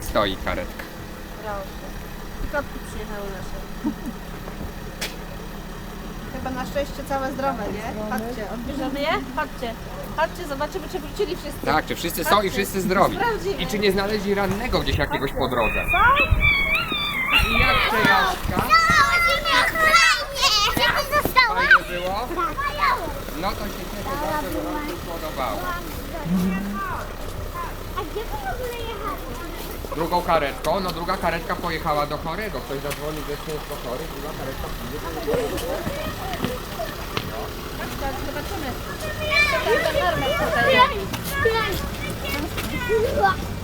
Stoi karetka. Proszę. I kotki przyjechały nasze. Chyba na szczęście całe zdrowe, nie? Chodźcie, odbierzemy je? Chodźcie. Chodźcie, zobaczymy, czy wrócili wszyscy. Tak, czy wszyscy są i wszyscy zdrowi. Sprawdzimy. I czy nie znaleźli rannego gdzieś jakiegoś po drodze. Są? I jak przejażdżka? Fajnie było? No to się cieszę bardzo, że wam się podobało. A gdzie wy w ogóle jechali? Drugą karetką, no druga karetka pojechała do chorego. Ktoś zadzwonił, że jest do chory, druga karetka pójdzie zobaczymy. Co